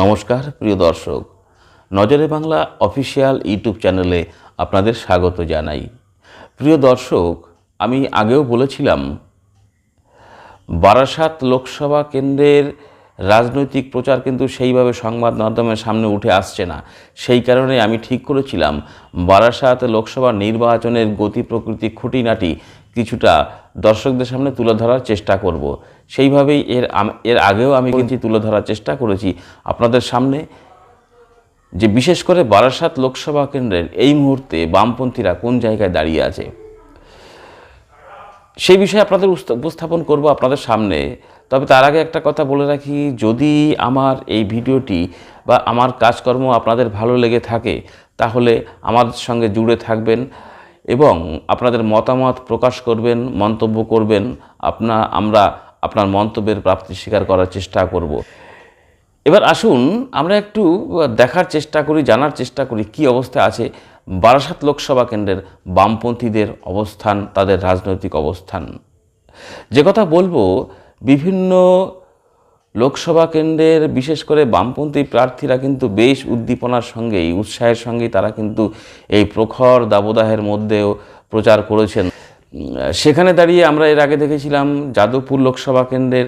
নমস্কার, প্রিয় দর্শক। নজরে বাংলা অফিসিয়াল ইউটিউব চ্যানেলে আপনাদের স্বাগত জানাই। প্রিয় দর্শক, আমি আগেও বলেছিলাম, বারাসাত লোকসভা কেন্দ্রের রাজনৈতিক প্রচার কিন্তু সেইভাবে সংবাদ মাধ্যমের সামনে উঠে আসছে না। সেই কারণে আমি ঠিক করেছিলাম, বারাসাত লোকসভা নির্বাচনের গতি প্রকৃতি খুঁটিনাটি কিছুটা দর্শকদের সামনে তুলে ধরার চেষ্টা করব। সেইভাবেই এর এর আগেও আমি কিন্তু তুলে ধরার চেষ্টা করেছি। আপনাদের সামনে যে বিশেষ করে বারাসাত লোকসভা কেন্দ্রের এই মুহূর্তে বামপন্থীরা কোন জায়গায় দাঁড়িয়ে আছে সেই বিষয়ে আপনাদের উপস্থাপন করব আপনাদের সামনে। তবে তার আগে একটা কথা বলে রাখি যদি আমার এই ভিডিওটি বা আমার কাজকর্ম আপনাদের ভালো লেগে থাকে তাহলে আমার সঙ্গে জুড়ে থাকবেন এবং আপনাদের মতামত প্রকাশ করবেন মন্তব্য করবেন। আপনা আমরা আপনার মন্তব্যের প্রাপ্তি স্বীকার করার চেষ্টা করব। এবার আসুন, আমরা একটু দেখার চেষ্টা করি, জানার চেষ্টা করি কি অবস্থা আছে বারাসাত লোকসভা কেন্দ্রের বামপন্থীদের অবস্থান, তাদের রাজনৈতিক অবস্থান। যে কথা বলব, বিভিন্ন লোকসভা কেন্দ্রের, বিশেষ করে বামপন্থী প্রার্থীরা কিন্তু বেশ উদ্দীপনার সঙ্গেই, উৎসাহের সঙ্গেই তারা কিন্তু এই প্রখর দাবদাহের মধ্যেও প্রচার করেছেন। সেখানে দাঁড়িয়ে আমরা এর আগে দেখেছিলাম যাদবপুর লোকসভা কেন্দ্রের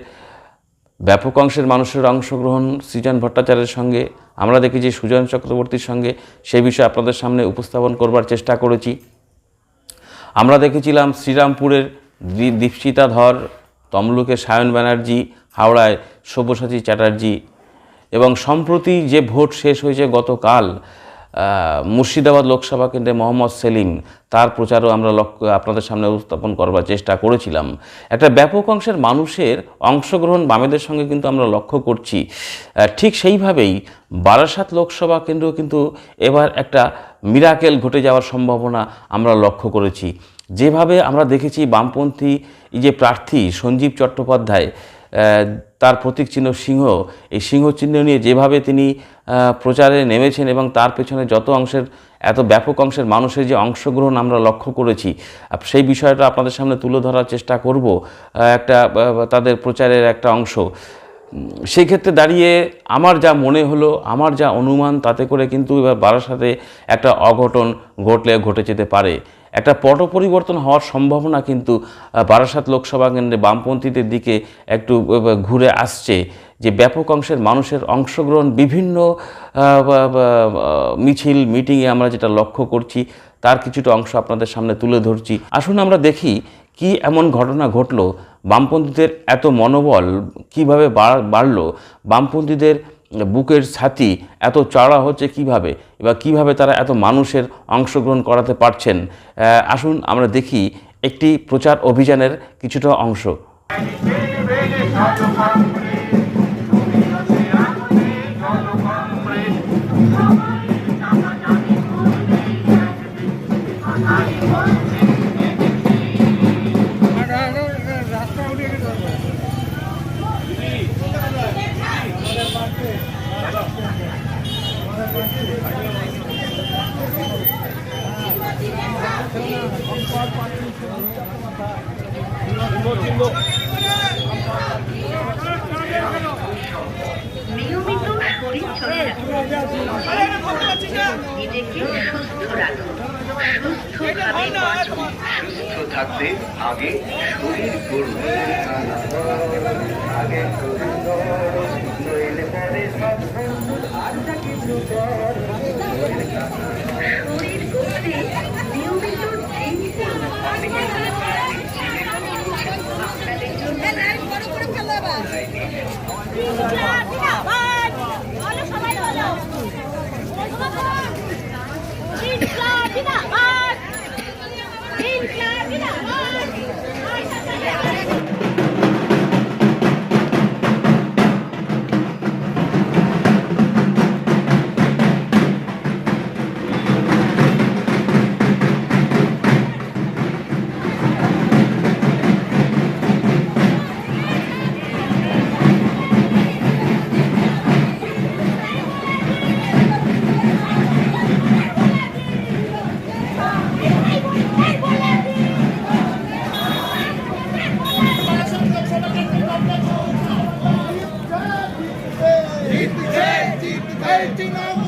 ব্যাপক অংশের মানুষের অংশগ্রহণ, সৃজন ভট্টাচার্যের সঙ্গে। আমরা দেখেছি সুজন চক্রবর্তীর সঙ্গে। সেই বিষয়ে আপনাদের সামনে উপস্থাপন করবার চেষ্টা করেছি। আমরা দেখেছিলাম শ্রীরামপুরের দীপশিতা ধর, তমলুকে সায়ন ব্যানার্জি, হাওড়ায় সব্যসাচী চ্যাটার্জি। এবং সম্প্রতি যে ভোট শেষ হয়েছে গতকাল মুর্শিদাবাদ লোকসভা কেন্দ্রে মোহাম্মদ সেলিম, তার প্রচারও আমরা লক্ষ্য আপনাদের সামনে উপস্থাপন করবার চেষ্টা করেছিলাম। একটা ব্যাপক অংশের মানুষের অংশগ্রহণ বামেদের সঙ্গে কিন্তু আমরা লক্ষ্য করছি। ঠিক সেইভাবেই বারাসাত লোকসভা কেন্দ্র কিন্তু এবার একটা মিরাকেল ঘটে যাওয়ার সম্ভাবনা আমরা লক্ষ্য করেছি। যেভাবে আমরা দেখেছি বামপন্থী যে প্রার্থী সঞ্জীব চট্টোপাধ্যায় তার প্রতীক চিহ্ন সিংহ, এই সিংহ চিহ্ন নিয়ে যেভাবে তিনি প্রচারে নেমেছেন এবং তার পেছনে যত অংশের, এত ব্যাপক অংশের মানুষের যে অংশগ্রহণ আমরা লক্ষ্য করেছি সেই বিষয়টা আপনাদের সামনে তুলে ধরার চেষ্টা করব একটা তাদের প্রচারের একটা অংশ। সেই ক্ষেত্রে দাঁড়িয়ে আমার যা মনে হলো, আমার যা অনুমান, তাতে করে কিন্তু এবার বারাসাতে একটা অঘটন ঘটলে, ঘটে যেতে পারে। একটা পট পরিবর্তন হওয়ার সম্ভাবনা কিন্তু বারাসাত লোকসভা কেন্দ্রে বামপন্থীদের দিকে একটু ঘুরে আসছে। যে ব্যাপক অংশের মানুষের অংশগ্রহণ বিভিন্ন বা- বা- মিছিল মিটিংয়ে আমরা যেটা লক্ষ্য করছি তার কিছুটা অংশ আপনাদের সামনে তুলে ধরছি আসুন আমরা দেখি কি এমন ঘটনা ঘটলো বামপন্থীদের এত মনোবল কীভাবে বাড়- বাড়লো বামপন্থীদের বুকের ছাতি এত চড়া হচ্ছে কীভাবে এবার কীভাবে তারা এত মানুষের অংশগ্রহণ করাতে পারছেন আসুন আমরা দেখি একটি প্রচার অভিযানের কিছুটা অংশ সুস্থ থাকতে আগে শরীর গড়ুন শরীর গড়তে নিয়মিত 89